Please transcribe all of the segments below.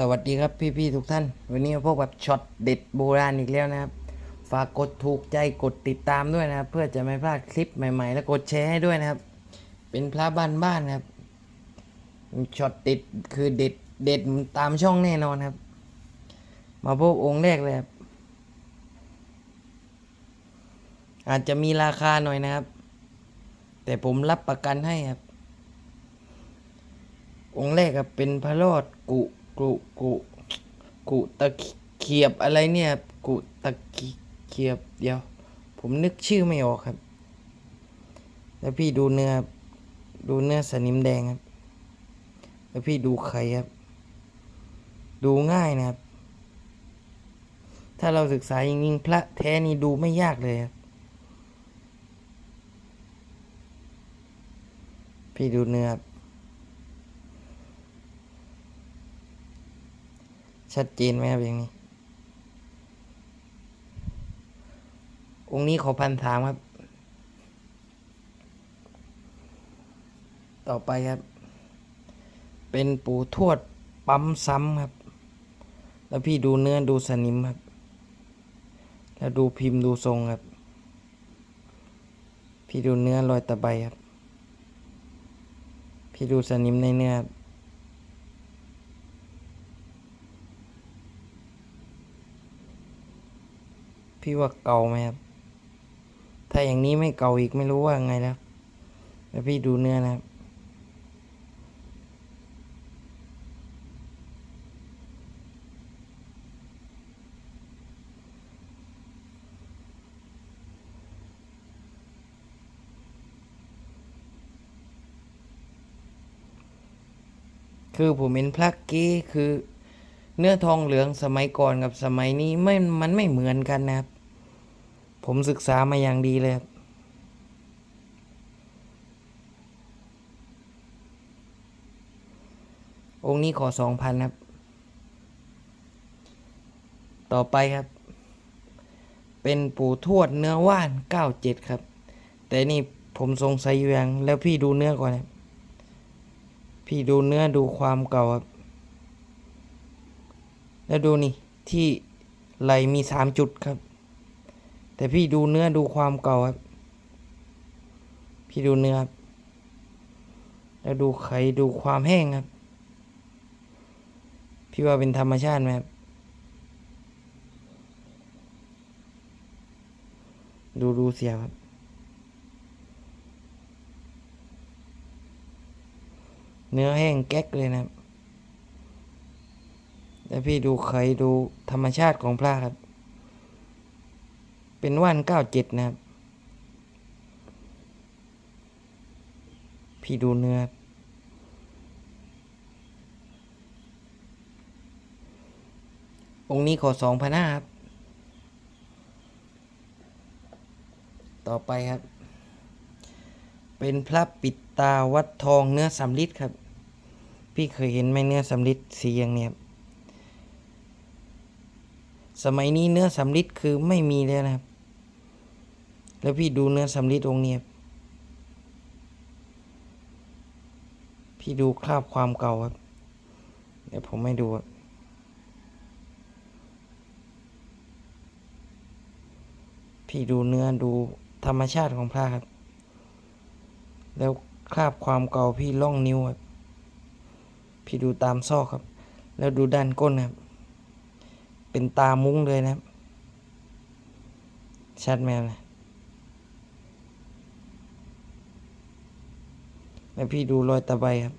สวัสดีครับพี่ๆทุกท่าน วันนี้พบกับบช็อตเด็ดโบราณอีกแล้วนะครับ ฝากกดถูกใจกดติดตามด้วยนะครับ เพื่อจะไม่พลาดคลิปใหม่ ๆ และกดแชร์ให้ด้วยนะครับ เป็นพระบ้านๆครับช็อตเด็ดคือเด็ดเด็ดตามช่องแน่นอนครับ มาพบองค์แรกเลยครับอาจจะมีราคาหน่อยนะครับ แต่ผมรับประกันให้ครับ องค์แรกครับเป็นพระรอดกุ กุกุกุตะเขียบอะไรเนี่ยกุตะเขียบเดียว ผมนึกชื่อไม่ออกครับ แล้วพี่ดูเนื้อดูเนื้อสนิมแดงครับ แล้วพี่ดูไข่ครับ ดูง่ายนะครับ ถ้าเราศึกษาจริงๆพระแท้นี่ดูไม่ยากเลยครับ พี่ดูเนื้อครับ ชัดเจนไหมครับอย่างนี้ องค์นี้ขอพันสามครับ ต่อไปครับ เป็นปู่ทวดปั๊มซ้ำครับ แล้วพี่ดูเนื้อดูสนิมครับ แล้วดูพิมพ์ดูทรงครับ พี่ดูเนื้อรอยตะไบครับ พี่ดูสนิมในเนื้อครับ พี่ว่าเก่าไหมครับ ถ้าอย่างนี้ไม่เก่าอีกไม่รู้ว่าไงแล้วแล้วพี่ดูเนื้อนะครับ คือผมเห็นพระเก้คือเนื้อทองเหลืองสมัยก่อนกับสมัยนี้ไม่ มันไม่เหมือนกันนะครับ ผมศึกษามาอย่างดีเลยครับองค์นี้ขอสองพันครับ ต่อไปครับ เป็นปู่ทวดเนื้อว่านเก้าเจ็ดครับ แต่นี่ผมสงสัยอยู่อย่างแล้วพี่ดูเนื้อก่อนครับพี่ดูเนื้อดูความเก่าครับ แล้วดูนี่ที่ไหลมีสามจุดครับ แต่พี่ดูเนื้อดูความเก่าครับ พี่ดูเนื้อครับแล้วดูไขดูความแห้งครับ พี่ว่าเป็นธรรมชาติไหมครับ ดูดูเสียครับเนื้อแห้งแก๊กเลยนะครับ แล้วพี่ดูไขดูธรรมชาติของพระครับ เป็นว่านเก้าเจ็ดนะครับ พี่ดูเนื้อ องค์นี้ขอสองพันห้าครับ ต่อไปครับ เป็นพระปิดตาวัดทองเนื้อสำลิดครับ พี่เคยเห็นไหมเนื้อสำลิดสีอย่างเนี้ยสมัยนี้เนื้อสำลิดคือไม่มีแล้วนะครับ แล้วพี่ดูเนื้อสำลิดองเนี้ยพี่ดูคราบความเก่าครับ เดี๋ยวผมไม่ดูพี่ดูเนื้อดูธรรมชาติของพระครับ แล้วคราบความเก่าพี่ล่องนิ้วครับพี่ดูตามซอกครับ แล้วดูด้านก้นครับ เป็นตามุ้งเลยนะครับ ชัดไหมนะ แล้พี่ดูรอยตะไบครับ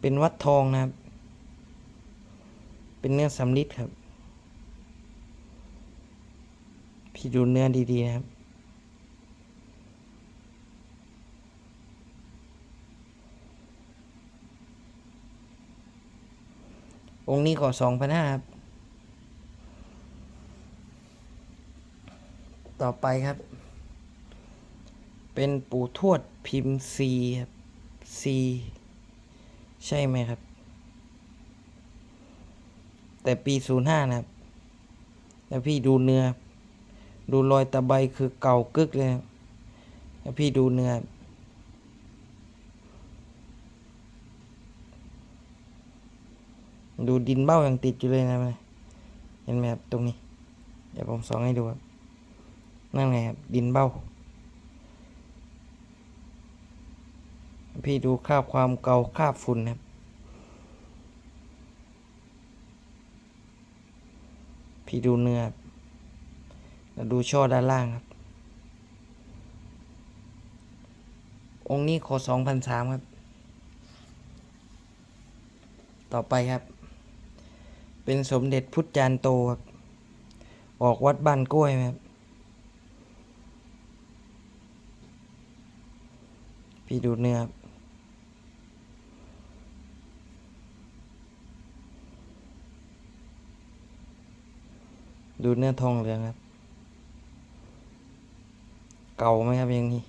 เป็นวัดทองนะครับ เป็นเนื้อสำลิดครับ พี่ดูเนื้อดีๆนะครับ องค์นี้ขอสองพันห้าครับ ต่อไปครับ เป็นปู่ทวดพิมพ์ซีครับซีใช่ไหมครับ แต่ปีศูนย์ห้านะครับ แล้วพี่ดูเนื้อ ดูรอยตะไบคือเก่ากึกเลยครับแล้วพี่ดูเนื้อดูดินเบ้ายังติดอยู่เลยนะเห็นไหมครับตรงนี้ เดี๋ยวผมส่องให้ดูครับ นั่นไงครับ ดินเบ้า พี่ดูคราบความเก่าคราบฝุ่นครับ พี่ดูเนื้อแล้วดูช่อด้านล่างครับ องค์นี้ขอสองพันสามครับ ต่อไปครับ เป็นสมเด็จพุทธจารย์โตครับ ออกวัดบ้านกล้วยครับพี่ดูเนื้อครับ ดูเนื้อทองเหลืองครับ เก่าไหมครับอย่างนี้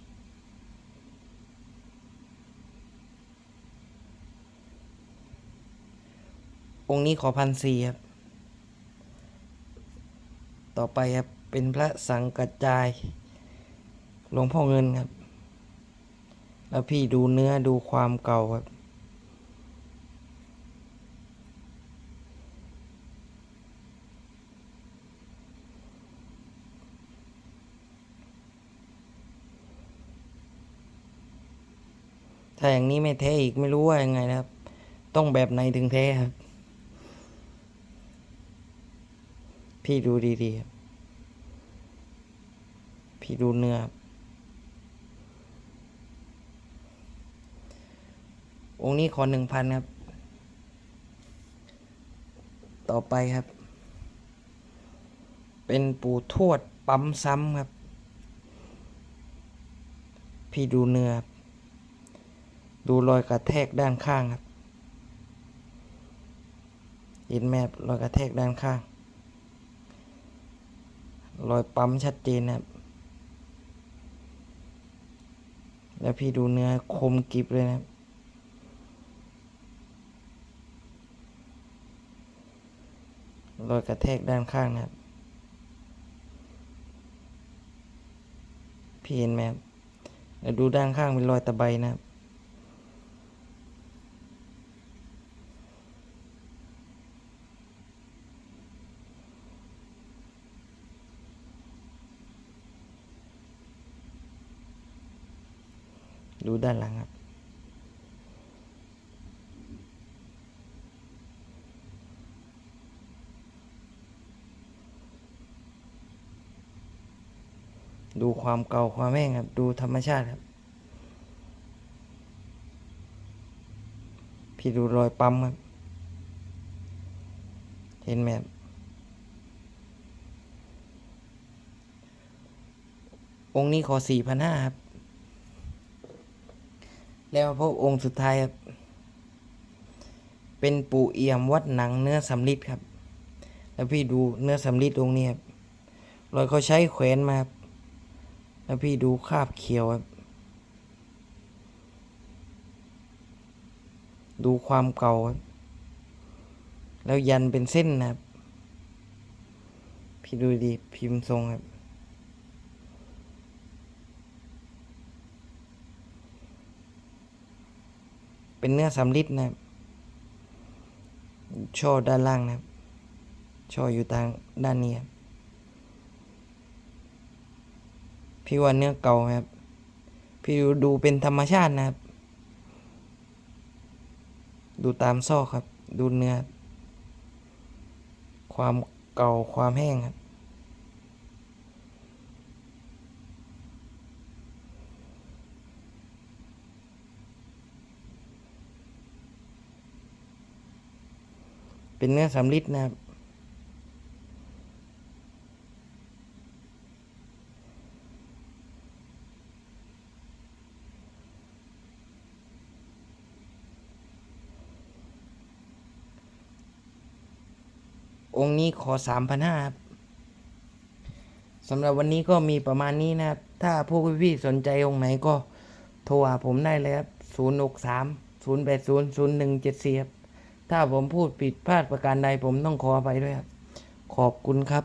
องค์นี้ขอพันสี่ครับ ต่อไปครับ เป็นพระสังกัจจาย หลวงพ่อเงินครับ แล้วพี่ดูเนื้อดูความเก่าครับ ถ้าอย่างนี้ไม่แท้อีกไม่รู้ว่ายังไงนะครับ ต้องแบบไหนถึงแท้ครับ พี่ดูดีๆครับพี่ดูเนื้อองค์นี้ขอหนึ่งพันครับ ต่อไปครับ เป็นปู่ทวดปั๊มซ้ำครับ พี่ดูเนื้อครับ ดูรอยกระแทกด้านข้างครับเห็นแมพรอยกระแทกด้านข้าง รอยปั๊มชัดเจนนะครับ แล้วพี่ดูเนื้อคมกริบเลยนะครับรอยกระแทกด้านข้างนะครับ พี่เห็นไหมครับแล้วดูด้านข้างเป็นรอยตะไบนะครับ ดูด้านหลังครับ ดูความเก่าความแห้งครับ ดูธรรมชาติครับ พี่ดูรอยปั๊มครับ เห็นไหมครับองค์นี้ขอสี่พันห้าครับ แล้วพบองค์สุดท้ายครับ เป็นปู่เอี่ยมวัดหนังเนื้อสำลิดครับ แล้วพี่ดูเนื้อสำลิดองค์นี้ครับรอยเขาใช้แขวนมาครับ แล้วพี่ดูคาบเขียวครับ ดูความเก่าครับ แล้วยันเป็นเส้นนะครับ พี่ดูดีพิมพ์ทรงครับ เป็นเนื้อสำลิดนะครับ ช่อด้านล่างนะครับ ช่ออยู่ทางด้านนี้ครับพี่ว่าเนื้อเก่าครับ พี่ดูดูเป็นธรรมชาตินะครับ ดูตามซอกครับ ดูเนื้อ ความเก่าความแห้งครับ เป็นเนื้อสำลิดนะครับ องค์นี้ขอสามพันห้าครับสำหรับวันนี้ก็มีประมาณนี้นะครับ ถ้าพวกพี่ๆสนใจองค์ไหนก็โทรหาผมได้เลยครับศูนย์หกสามศูนย์แปดศูนย์ศูนย์หนึ่งเจ็ดสี่ครับ ถ้าผมพูดผิดพลาดประการใดผมต้องขอไปด้วยครับ ขอบคุณครับ